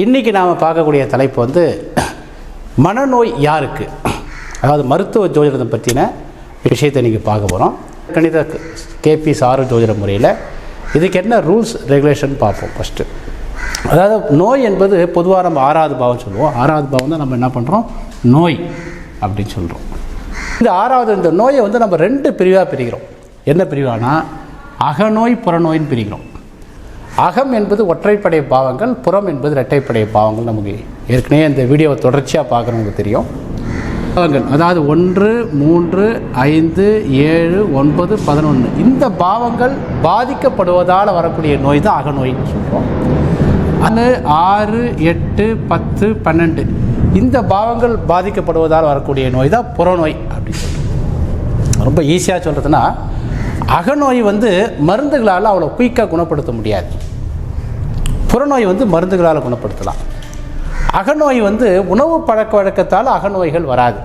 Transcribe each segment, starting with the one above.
இன்றைக்கி நாம் பார்க்கக்கூடிய தலைப்பு வந்து மனநோய் யாருக்கு? அதாவது மருத்துவ ஜோதிடத்தை பற்றின விஷயத்தை இன்றைக்கி பார்க்க போகிறோம் கணித கேபி சாறு ஜோதிட முறையில் இதுக்கு என்ன ரூல்ஸ் ரெகுலேஷன் பார்ப்போம் ஃபஸ்ட்டு அதாவது நோய் என்பது பொதுவாக நம்ம ஆறாவது பாவம் சொல்லுவோம். ஆறாவது பாவம் தான் நம்ம என்ன பண்ணுறோம் நோய் அப்படின்னு சொல்கிறோம் இந்த ஆறாவது இந்த நோயை வந்து நம்ம ரெண்டு பிரிவாக பிரிக்கிறோம். என்ன பிரிவானா? அகநோய் புறநோயின்னு பிரிக்கிறோம். அகம் என்பது ஒற்றைப்படை பாவங்கள் புறம் என்பது இரட்டைப்படை பாவங்கள் நமக்கு ஏற்கனவே இந்த வீடியோவை தொடர்ச்சியாக பார்க்குறவங்களுக்கு தெரியும். பாவங்கள் அதாவது ஒன்று மூன்று ஐந்து ஏழு ஒன்பது பதினொன்று இந்த பாவங்கள் பாதிக்கப்படுவதால் வரக்கூடிய நோய் தான் அகநோய்னு சொல்கிறோம் அது ஆறு எட்டு பத்து பன்னெண்டு. இந்த பாவங்கள் பாதிக்கப்படுவதால் வரக்கூடிய நோய் தான் புறநோய் அப்படின்னு சொல்கிறோம் ரொம்ப ஈஸியாக சொல்கிறதுனா அகநோய் வந்து மருந்துகளால் அவ்வளோ குயிக்காக குணப்படுத்த முடியாது. புறநோய் வந்து மருந்துகளால் குணப்படுத்தலாம். அகநோய் வந்து உணவு பழக்க வழக்கத்தால் அகநோய்கள் வராது.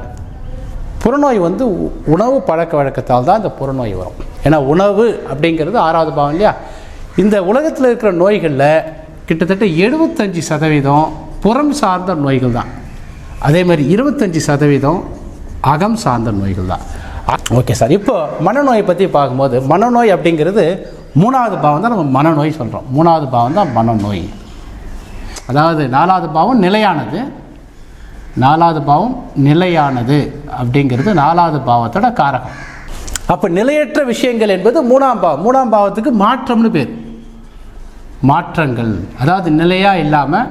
புறநோய் வந்து உ- உணவு பழக்க வழக்கத்தால் தான் இந்த புறநோய் வரும். ஏன்னா உணவு அப்படிங்கிறது ஆறாவது பாவம் இல்லையா? இந்த உலகத்தில் இருக்கிற நோய்களில் கிட்டத்தட்ட எழுபத்தஞ்சி சதவீதம் புறம் சார்ந்த நோய்கள் தான். அதே மாதிரி இருபத்தஞ்சி சதவீதம் அகம் சார்ந்த நோய்கள் தான். Okay sir. இப்போ மனநோயை பற்றி பார்க்கும்போது மனநோய் அப்படிங்கிறது மூணாவது பாவம் தான் நம்ம மனநோய் சொல்கிறோம் மூணாவது பாவம் தான் மனநோய். அதாவது நாலாவது பாவம் நிலையானது. நாலாவது பாவம் நிலையானது அப்படிங்கிறது நாலாவது பாவத்தோட காரகம். அப்போ நிலையற்ற விஷயங்கள் என்பது மூணாம் பாவம். மூணாம் பாவத்துக்கு மாற்றம்னு பேர். மாற்றங்கள். அதாவது நிலையாக இல்லாமல்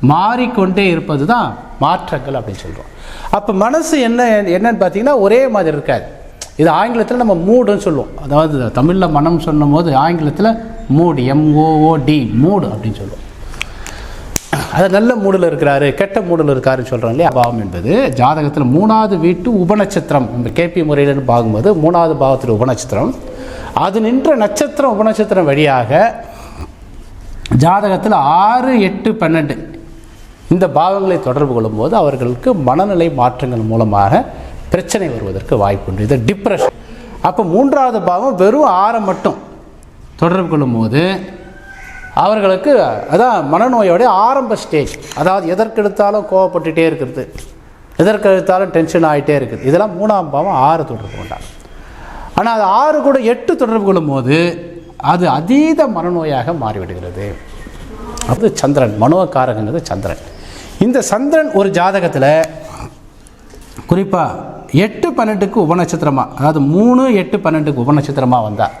மாறிக்கொண்டே இருப்பது தான் மாற்றங்கள் அப்படின்னு சொல்கிறோம் அப்போ மனசு என்ன என்னன்னு பார்த்தீங்கன்னா ஒரே மாதிரி இருக்காது. இது ஆங்கிலத்தில் நம்ம மூடுன்னு சொல்லுவோம். அதாவது தமிழில் மனம் சொல்லும் போது ஆங்கிலத்தில் மூடு எம்ஓஓடி மூடு அப்படின்னு சொல்லுவோம். அது நல்ல மூடில் இருக்கிறாரு கெட்ட மூடில் இருக்காருன்னு சொல்கிறோம் இல்லையா? பாவம் என்பது ஜாதகத்தில் மூணாவது வீட்டு உபநட்சத்திரம் நம்ம கேபி முறையிலன்னு பார்க்கும்போது மூணாவது பாவத்தில் உபநட்சத்திரம். அது நின்ற நட்சத்திரம் உபநட்சத்திரம் வழியாக ஜாதகத்தில் ஆறு எட்டு பன்னெண்டு இந்த பாவங்களை தொடர்பு கொள்ளும்போது அவர்களுக்கு மனநிலை மாற்றங்கள் மூலமாக பிரச்சனை வருவதற்கு வாய்ப்புண்டு இது டிப்ரெஷன் அப்போ மூன்றாவது பாவம் வெறும் ஆறை மட்டும் தொடர்பு கொள்ளும்போது அவர்களுக்கு அதான் மனநோயோட ஆரம்ப ஸ்டேஜ் அதாவது எதற்கெடுத்தாலும் கோவப்பட்டுகிட்டே இருக்கிறது எதற்கெடுத்தாலும் டென்ஷன் ஆகிட்டே இருக்குது. இதெல்லாம் மூணாம் பாவம் ஆறு தொடர்பு கொண்டார் ஆனால் அது ஆறு கூட எட்டு தொடர்பு கொள்ளும்போது அது அதீத மனநோயாக மாறிவிடுகிறது. அது சந்திரன். மனோகாரகங்கிறது சந்திரன். இந்த சந்திரன் ஒரு ஜாதகத்தில் குறிப்பாக எட்டு பன்னெண்டுக்கு உபநட்சத்திரமாக அதாவது மூணு எட்டு பன்னெண்டுக்கு உபநட்சத்திரமாக வந்தால்